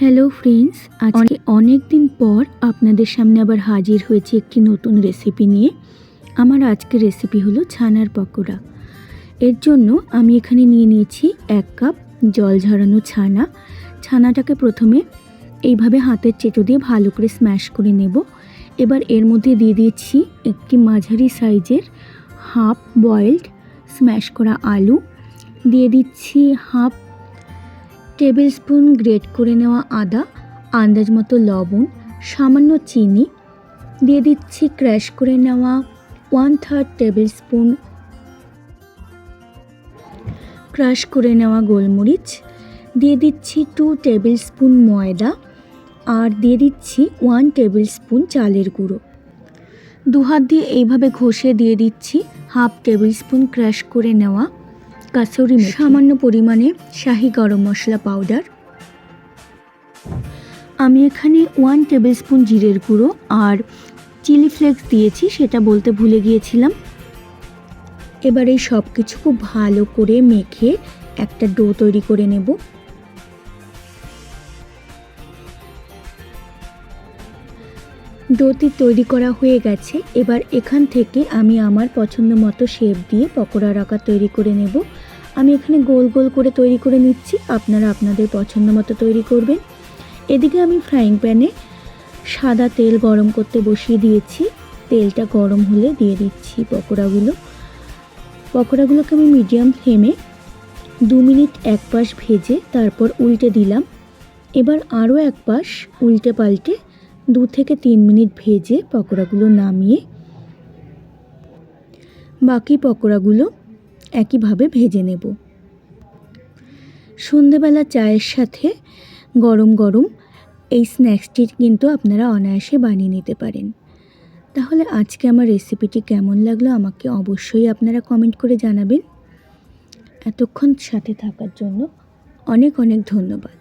Hello friends আজকে অনেক দিন পর আপনাদের সামনে আবার হাজির হয়েছে একটি নতুন রেসিপি নিয়ে। আমার আজকের রেসিপি হলো ছানার পকোড়া। এর জন্য আমি এখানে নিয়ে নিয়েছি এক কাপ জল ঝরানো ছানা। ছানাটাকে প্রথমে এইভাবে হাতের চেটো দিয়ে ভালো করে স্ম্যাশ করে নেব। এবার এর মধ্যে দিয়ে দিয়েছি একটি মাঝারি সাইজের হাফ বয়েলড স্ম্যাশ করা আলু। দিয়ে দিচ্ছি হাফ টেবিল স্পুন গ্রেট করে নেওয়া আদা, আন্দাজ মতো লবণ, সামান্য চিনি, দিয়ে দিচ্ছি ক্র্যাশ করে নেওয়া one third table spoon crash করে নেওয়া গোলমরিচ, দিয়ে দিচ্ছি টু টেবিল স্পুন ময়দা আর দিয়ে দিচ্ছি ওয়ান টেবিল স্পুন চালের গুঁড়ো। দু হাত দিয়ে এইভাবে ঘষে দিয়ে দিচ্ছি হাফ টেবিল স্পুন ক্র্যাশ করে নেওয়া কাসুরি মেথি। সামান্য পরিমাণে শাহি গরম মশলা পাউডার আমি এখানে ওয়ান টেবিল স্পুন জিরের গুঁড়ো আর চিলি ফ্লেক্স দিয়েছি, সেটা বলতে ভুলে গিয়েছিলাম। এবার এই সব কিছু খুব ভালো করে মেখে একটা ডো তৈরি করে নেব। ডোটি তৈরি করা হয়ে গেছে। এবার এখান থেকে আমি আমার পছন্দ মতো শেপ দিয়ে পকোড়ার আকার তৈরি করে নেব। আমি এখানে গোল গোল করে তৈরি করে নিচ্ছি। আপনারা আপনাদের পছন্দ মতো তৈরি করবেন। এদিকে আমি ফ্রাইং প্যানে সাদা তেল গরম করতে বসিয়ে দিয়েছি। তেলটা গরম হলে দিয়ে দিচ্ছি পকোড়াগুলো। পকোড়াগুলোকে আমি মিডিয়াম ফ্লেমে দু মিনিট এক পাশ ভেজে তারপর উল্টে দিলাম। এবার আরও এক পাশ উল্টে পাল্টে দু থেকে তিন মিনিট ভেজে পকোড়াগুলো নামিয়ে বাকি পকোড়াগুলো একইভাবে ভেজে নেব। সন্ধেবেলা চায়ের সাথে গরম গরম এই স্ন্যাক্সটি কিন্তু আপনারা অনায়াসে বানিয়ে নিতে পারেন। তাহলে আজকে আমার রেসিপিটি কেমন লাগল আমাকে অবশ্যই আপনারা কমেন্ট করে জানাবেন। এতক্ষণ সাথে থাকার জন্য অনেক অনেক ধন্যবাদ।